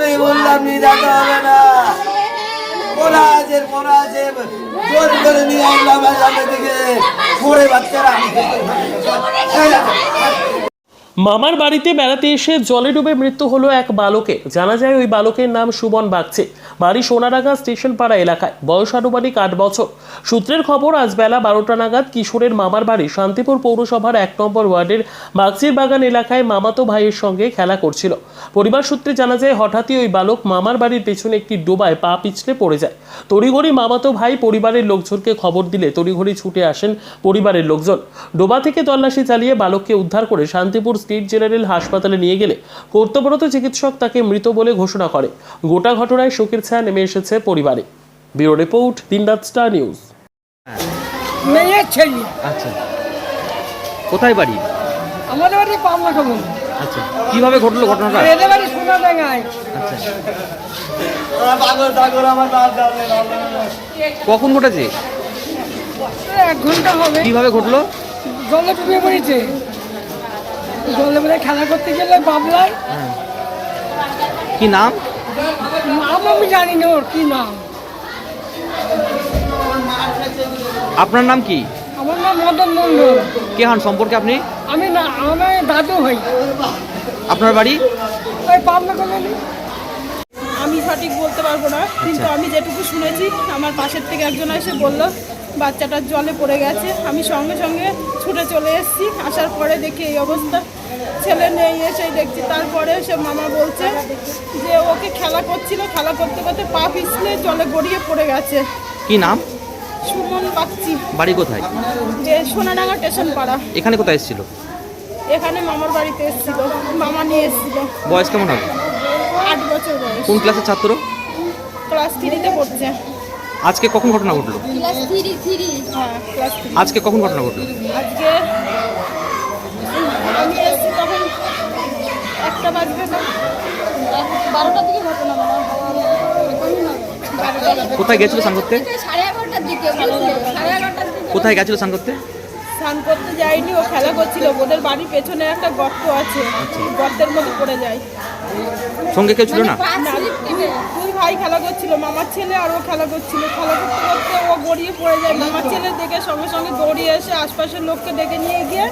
আমি বললাম নিয়ে যেতে হবে না। ওরা আছে ওরা জোর করে নিয়ে আসলাম থেকে পড়ে বাচ্চারা। মামার বাড়িতে বেড়াতে এসে জলে ডুবে মৃত্যু হলো এক বালকের। জানা যায় ওই বালকের নাম সুমন বাগচে। বাড়ি সোনারাগা স্টেশন পাড়া এলাকায়। বয়স আনুমানিক আট বছর। সূত্রের খবর, আজ বেলা বারোটা নাগাদ কিশোরের মামার বাড়ি শান্তিপুর পৌরসভার এক নম্বর ওয়ার্ডের বাগচির বাগান এলাকায় মামাতো ভাইয়ের সঙ্গে খেলা করছিল। পরিবার সূত্রে জানা যায়, হঠাৎই ওই বালক মামার বাড়ির পেছনে একটি ডোবায় পা পিছলে পড়ে যায়। তড়িঘড়ি মামাতো ভাই পরিবারের লোকজনকে খবর দিলে তড়িঘড়ি ছুটে আসেন পরিবারের লোকজন। ডোবা থেকে তল্লাশি চালিয়ে বালককে উদ্ধার করে শান্তিপুর স্টেট জেনারেল হাসপাতালে নিয়ে গেলে কর্তব্যরত চিকিৎসক তাকে মৃত বলে ঘোষণা করে। গোটা ঘটনায় শোকের ছায়া নেমে এসেছে পরিবারে। ব্যুরো রিপোর্ট দিনরাত স্টার নিউজ। মেয়ের ছেলে। আচ্ছা। কোথায় বাড়ি? আমাদের বাড়ি পাবনা খবর আচ্ছা। কীভাবে ঘটলো ঘটনাটা? এদের বাড়ি সোনা আচ্ছা। যাবে কখন ঘটেছে? এক ঘণ্টা হবে। কীভাবে ঘটলো? জলে ডুবে পড়েছে। বেড়ে খেলা করতে গেলে বাবলায়। কি নাম? নাম আমি জানি না ওর কি নাম? আপনার নাম কি? আমার নাম মদন মন্ডল কে হন সম্পর্কে আপনি? আমি না আমার দাদু হই আপনার বাড়ি? ওই পাবনা কলোনি। আমি সঠিক বলতে পারব না কিন্তু আমি যেটুকু শুনেছি আমার পাশের থেকে একজন এসে বলল বাচ্চাটা জলে পড়ে গেছে। আমি সঙ্গে সঙ্গে ছুটে চলে এসেছি। আসার পরে দেখি এই অবস্থা। ছেলে নেই এসেই দেখছি। তারপরে সে মামা বলছে যে ওকে খেলা করছিল। খেলা করতে করতে পা পিছলে জলে গড়িয়ে পড়ে গেছে। কি নাম? সুমন বাগচি। বাড়ি কোথায়? যে সোনাডাঙ্গা স্টেশন পাড়া। এখানে কোথায় এসেছিল? এখানে মামার বাড়িতে এসেছিল। মামা নিয়ে এসেছিল। বয়স কেমন হবে? আট বছর বয়স। কোন ক্লাসের ছাত্র? ক্লাস থ্রিতে পড়ছে। আজকে কখন ঘটনা ঘটলো আজকে কখন ঘটনা ঘটলো আজকে আমি এসেছি তখন একটা বাজবে বারোটার দিকে ঘটনা। বারোটা বাজবে। কোথায় গেছিল সাং করতে কোথায় গেছিল সাং করতে স্নান করতে যায়নি ও খেলা করছিল। ওদের বাড়ির পেছনে একটা গর্ত আছে গর্তের মধ্যে পড়ে যায়। সঙ্গে কেউ ছিল না? দুই- ভাই খেলা করছিল মামার ছেলে আর ও খেলা করছিল। খেলা করতে করতে ও গড়িয়ে পড়ে যায়। মামার ছেলে দেখে সঙ্গে সঙ্গে দৌড়িয়ে এসে আশপাশের লোককে ডেকে নিয়ে গিয়ে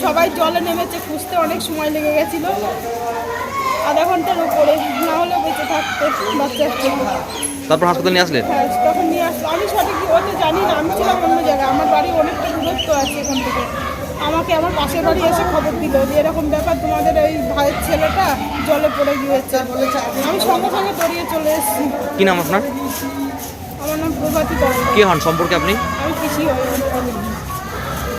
সবাই জলে নেমেছে খুঁজতে অনেক সময় লেগে গেছিল। আধা ঘণ্টার উপরে না হলে বেঁচে থাকতে বাচ্চা তারপর হাসপাতালে নিয়ে আসলেন? হ্যাঁ, তখন নিয়ে আসলো। আমি সঠিক কি ওতে জানি না আমি ছিলাম অন্য জায়গায় আমার বাড়ি অনেকটা দূরত্ব আছে এখান থেকে। আমাকে আমার পাশের বাড়ি এসে খবর দিল যে এরকম ব্যাপার তোমাদের এই ভাইয়ের ছেলেটা জলে পড়ে গিয়েছে। আমি সঙ্গে সঙ্গে দৌড়িয়ে চলে এসেছি। কি নাম আপনার? আমার নাম প্রভাতী কি কে হন? সম্পর্কে আপনি? আমি কৃষি হয়ে